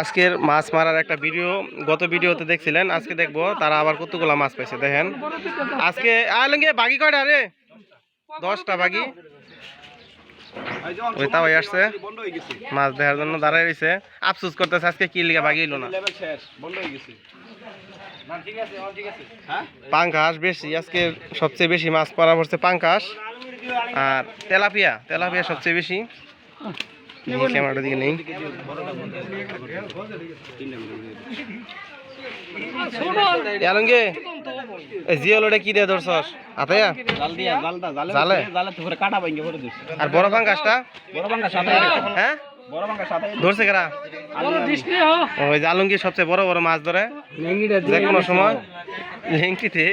আজকের মাছ মারার একটা ভিডিও, গত ভিডিওতে দেখছিলেন, আজকে দেখব, তারা আবার কতগুলা মাছ পাইছে, দেখেন। আজকে আলঙ্গে বাগি কয়টা রে? দশটা বাগি। ওই তাওয়াই আসছে। মাছ দেখার জন্য দাঁড়ায় রয়েছে আফসোস করতেছে, আজকে কি লিগা বাগি না। পাঙ্কাশ বেশি, আজকে সবচেয়ে বেশি মাছ পড়া পড়ছে পাঙ্কাশ। আর তেলাপিয়া তেলাপিয়া সবচেয়ে বেশি। ক্যামেরাটা দিকে নেই। কি দিয়ে ধরছস আতায়া জাল দিয়া জালটা জালে জালে? জালে তো পরে কাটা ভাঙে পড়ে দিছে আর বড় পাঙ্কাশটা বড় বাঙ্গা সাথে হ্যাঁ সবচেয়ে বড় বড় মাছ ধরে। যে কোনো সময়। থেকে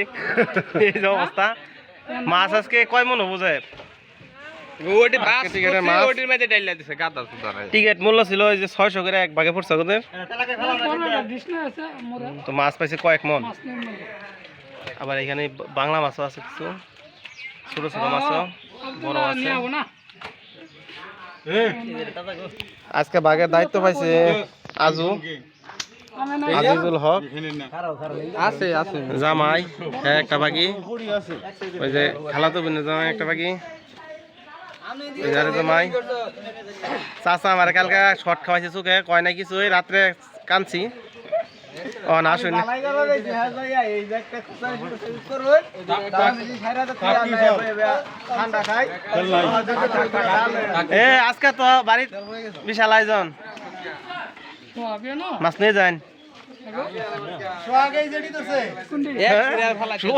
এই অবস্থা। মাছ আজকে কয় মন হব যায় টিকিট মূল্য ছিল ওই যে ছয়শো করে এক ভাগে পড়ছে ওদের। তো মাছ পাইছে কয়েক মন। আবার এখানে বাংলা মাছও আছে কিছু। ছোট ছোট মাছও বড় আছে। আজকে বাঘের দায়িত্ব পাইছে আজু। আজিজুল হক। আছে আছে। জামাই হ্যাঁ একটা বাকি ওই যে খালাতো বোনের জামাই একটা বাকি ওই যে আরেক জামাই চাচা আমার কালকে শর্ট খাওয়াইছে চোখে কয় না কিছু ওই রাত্রে কানছি ও না শুনি এ আজকে তো বাড়ির বিশাল আয়োজন। মাছ নিয়ে যান।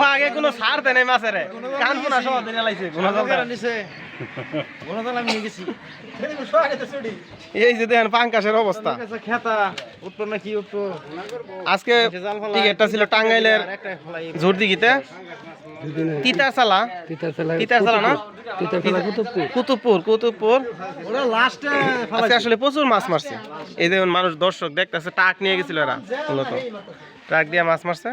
আগে কোনো সার দেয় নাই মাছের। কান দিনে লাইছে। কোনো দরকার এই যে দেখেন পাঙ্কাশের অবস্থা। না কি উত্তর? আজকে টিকিটটা ছিল টাঙ্গাইলের ঝুরদিঘিতে। তিতার চালা তিতার না? কুতুবপুর। কুতুবপুর। আসলে প্রচুর মাছ মারছে। এই দেখুন মানুষ দর্শক দেখতেছে টাক নিয়ে গেছিল এরা মূলত। ট্রাক দিয়ে মাছ মারছে।